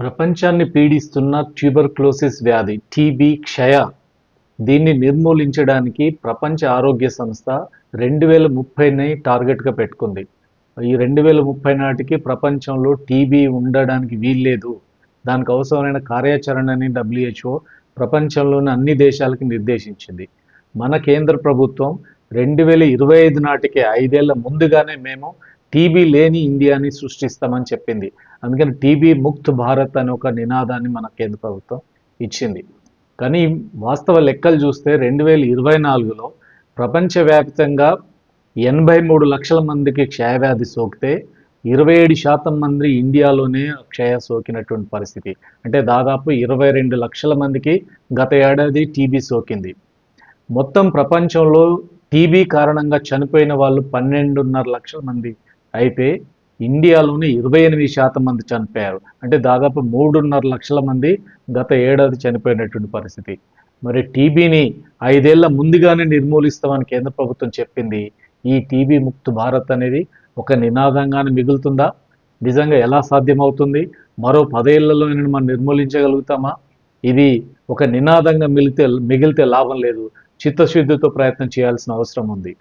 ప్రపంచాన్ని పీడిస్తున్న ట్యూబర్క్లోసిస్ వ్యాధి టీబీ క్షయ. దీన్ని నిర్మూలించడానికి ప్రపంచ ఆరోగ్య సంస్థ రెండు వేల ముప్పైని టార్గెట్గా పెట్టుకుంది. ఈ రెండు వేల ముప్పై నాటికి ప్రపంచంలో టీబీ ఉండడానికి వీల్లేదు. దానికి అవసరమైన కార్యాచరణని డబ్ల్యూహెచ్ఓ ప్రపంచంలోని అన్ని దేశాలకి నిర్దేశించింది. మన కేంద్ర ప్రభుత్వం రెండు వేల ఇరవై ఐదు నాటికి ఐదేళ్ళ ముందుగానే మేము టీబీ లేని ఇండియాని సృష్టిస్తామని చెప్పింది. అందుకని టీబీ ముక్త్ భారత్ అనే ఒక నినాదాన్ని మన కేంద్ర ప్రభుత్వం ఇచ్చింది. కానీ వాస్తవ లెక్కలు చూస్తే రెండు వేల ఇరవై నాలుగులో ప్రపంచవ్యాప్తంగా ఎనభై మూడు లక్షల మందికి క్షయవ్యాధి సోకితే ఇరవై ఏడు శాతం మంది ఇండియాలోనే క్షయ సోకినటువంటి పరిస్థితి. అంటే దాదాపు ఇరవై రెండు లక్షల మందికి గత ఏడాది టీబీ సోకింది. మొత్తం ప్రపంచంలో టీబీ కారణంగా చనిపోయిన వాళ్ళు పన్నెండున్నర లక్షల మంది అయితే ఇండియాలోనే ఇరవై ఎనిమిది శాతం మంది చనిపోయారు. అంటే దాదాపు మూడున్నర లక్షల మంది గత ఏడాది చనిపోయినటువంటి పరిస్థితి. మరి టీబీని ఐదేళ్ళ ముందుగానే నిర్మూలిస్తామని కేంద్ర ప్రభుత్వం చెప్పింది. ఈ టీబీ ముక్త భారత్ అనేది ఒక నినాదంగానే మిగులుతుందా? నిజంగా ఎలా సాధ్యమవుతుంది? మరో పదేళ్ళలో మనం నిర్మూలించగలుగుతామా? ఇది ఒక నినాదంగా మిగిలితే మిగిలితే లాభం లేదు. చిత్తశుద్ధితో ప్రయత్నం చేయాల్సిన అవసరం ఉంది.